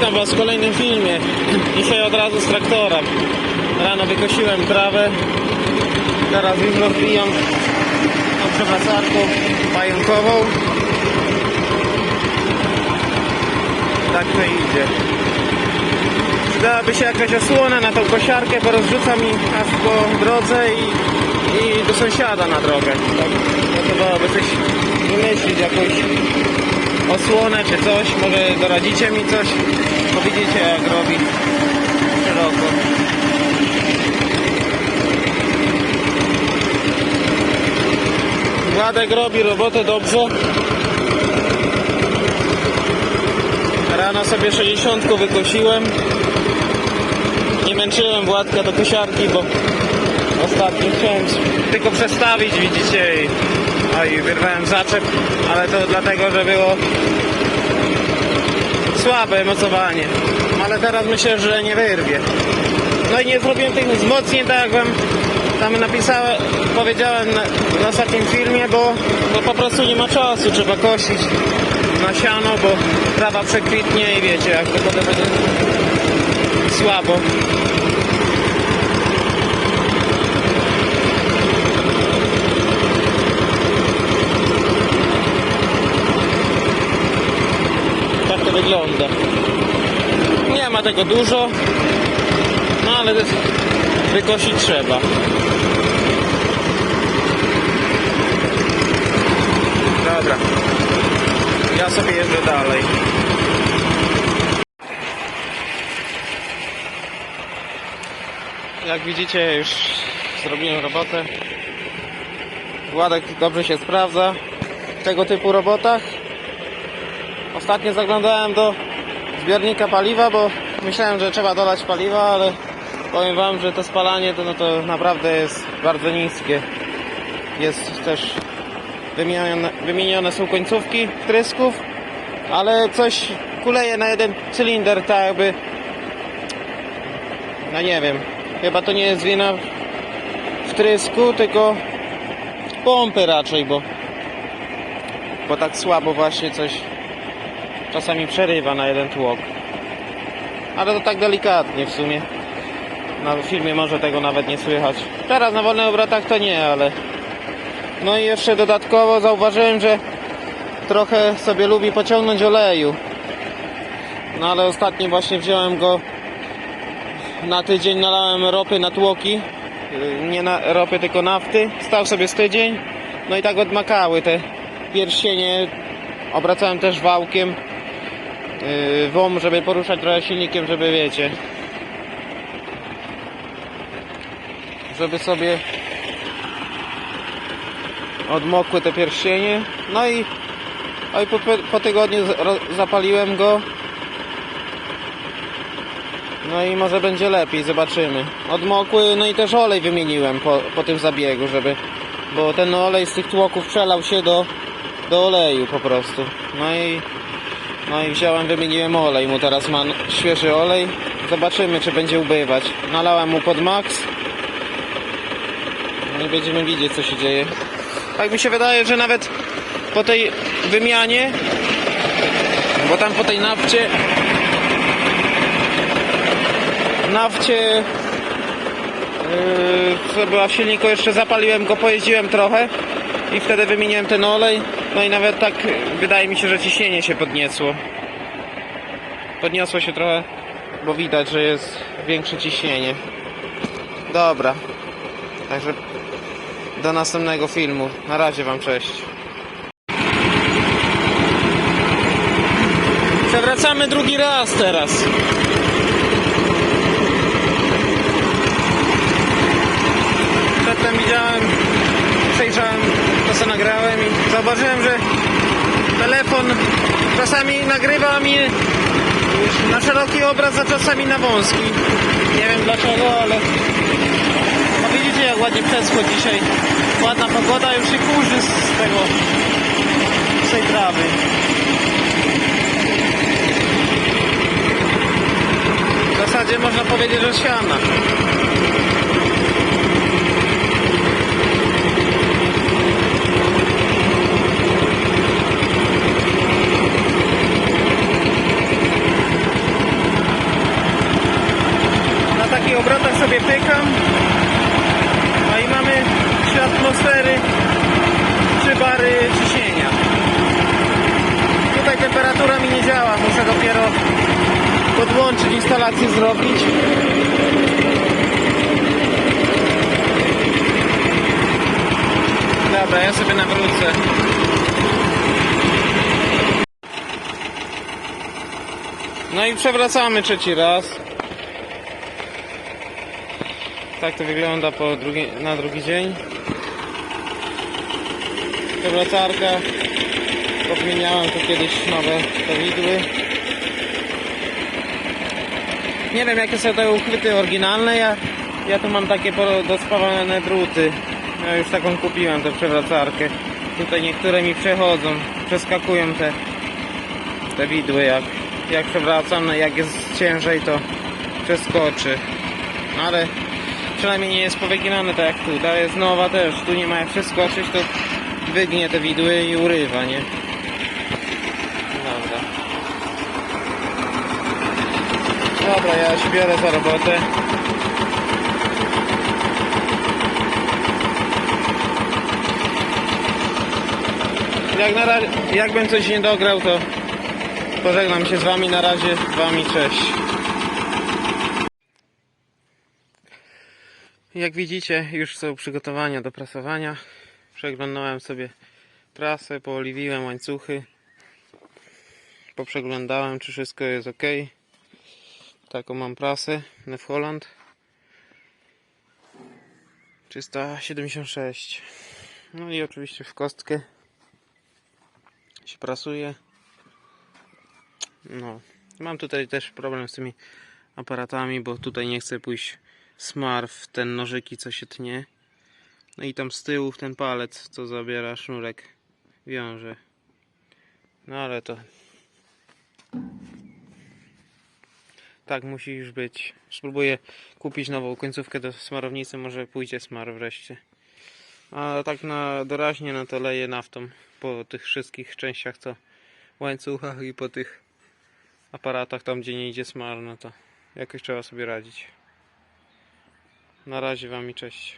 Witam Was w kolejnym filmie. Dzisiaj od razu z traktora. Rano wykosiłem trawę. Teraz już rozbijam tą przewracarką pająkową. Tak to idzie. Przydałaby się jakaś osłona na tą kosiarkę, bo rozrzuca mi aż po drodze i, i do sąsiada na drogę. Tak, Trzeba coś wymyślić, jakąś osłonę czy coś, może doradzicie mi coś, powiedzicie jak robić szeroko. Władek robi robotę dobrze. Rano sobie 60 wykosiłem. Nie męczyłem Władka do kosiarki, bo ostatnio chciałem tylko przestawić, widzicie, i, i wyrwałem zaczep, ale to dlatego, że było słabe mocowanie. Ale teraz myślę, że nie wyrwie. No i nie zrobiłem tych wzmocnień, tak jak wam tam napisałem, powiedziałem na, na ostatnim filmie, bo, bo po prostu nie ma czasu, trzeba kosić na siano, bo trawa przekwitnie i wiecie, jak to potem będzie słabo. Wygląda. Nie ma tego dużo, no ale wykosić trzeba. Dobra. Ja sobie jeżdżę dalej. Jak widzicie już zrobiłem robotę. Władek dobrze się sprawdza w tego typu robotach. Ostatnio zaglądałem do zbiornika paliwa, bo myślałem, że trzeba dolać paliwa, ale powiem wam, że to spalanie to, no to naprawdę jest bardzo niskie. Jest też wymienione, wymienione są końcówki wtrysków, ale coś kuleje na jeden cylinder, tak jakby no nie wiem, chyba to nie jest wina wtrysku, tylko pompy raczej, bo bo tak słabo właśnie coś czasami przerywa na jeden tłok. Ale to tak delikatnie w sumie. Na filmie może tego nawet nie słychać. Teraz na wolnych obrotach to nie, ale... No i jeszcze dodatkowo zauważyłem, że trochę sobie lubi pociągnąć oleju. No ale ostatnio właśnie wziąłem go na tydzień, nalałem ropy na tłoki. Nie na ropy, tylko nafty. Stał sobie z tydzień. No i tak odmakały te pierścienie. Obracałem też wałkiem WOM, żeby poruszać trochę silnikiem, żeby wiecie, żeby sobie odmokły te pierścienie. No i, no i po, po tygodniu zapaliłem go. No i może będzie lepiej, zobaczymy. Odmokły, no i też olej wymieniłem po, po tym zabiegu, żeby, bo ten olej z tych tłoków przelał się do, do oleju po prostu. No i no i wziąłem, wymieniłem olej mu teraz ma świeży olej. Zobaczymy czy będzie ubywać. Nalałem mu pod max. No i będziemy widzieć co się dzieje. Tak mi się wydaje, że nawet po tej wymianie, bo tam po tej nafcie, nafcie, yy, co była w silniku, jeszcze zapaliłem go, pojeździłem trochę i wtedy wymieniłem ten olej. No i nawet tak wydaje mi się, że ciśnienie się podniosło. Podniosło się trochę, bo widać, że jest większe ciśnienie. Dobra. Także do następnego filmu. Na razie Wam cześć. Przewracamy drugi raz teraz. Przedtem widziałem, przejrzałem to co nagrałem i zauważyłem, że telefon czasami nagrywa mi na szeroki obraz, a czasami na wąski. Nie wiem dlaczego, ale no widzicie jak ładnie przeschło dzisiaj. Ładna pogoda, już się kurzy z tego, z tej trawy. W zasadzie można powiedzieć, że siana. Pykam. No i mamy 3 atmosfery, 3 bary ciśnienia. Tutaj temperatura mi nie działa, muszę dopiero podłączyć instalację zrobić. Dobra, ja sobie nawrócę. No i przewracamy trzeci raz. Tak to wygląda po drugi, na drugi dzień. Przewracarka. Podmieniałem tu kiedyś nowe widły. Nie wiem jakie są te uchwyty oryginalne. Ja, ja tu mam takie dospawane druty. Ja już taką kupiłem tę przewracarkę. Tutaj niektóre mi przechodzą, przeskakują te, te widły jak, jak przewracam, no jak jest ciężej to przeskoczy. No Ale przynajmniej nie jest powyginane tak jak tu. Ta jest nowa też, tu nie ma jak przeskoczyć, to wygnie te widły i urywa, nie? Dobra. Dobra, ja się biorę za robotę. Jak na razie, jakbym coś nie dograł, to pożegnam się z wami. Na razie z wami cześć. Jak widzicie, już są przygotowania do prasowania. Przeglądałem sobie prasę, pooliwiłem łańcuchy. Poprzeglądałem, czy wszystko jest ok. Taką mam prasę Nef Holland 376. No i oczywiście w kostkę się prasuje. No, mam tutaj też problem z tymi aparatami, bo tutaj nie chcę pójść smar w ten nożyki, co się tnie. No i tam z tyłu ten palec, co zabiera sznurek, wiąże. No ale to tak musi już być. Spróbuję kupić nową końcówkę do smarownicy, może pójdzie smar wreszcie. A tak na doraźnie no to leję naftą po tych wszystkich częściach co łańcuchach i po tych aparatach tam gdzie nie idzie smar, no to jakoś trzeba sobie radzić. Na razie wam i cześć.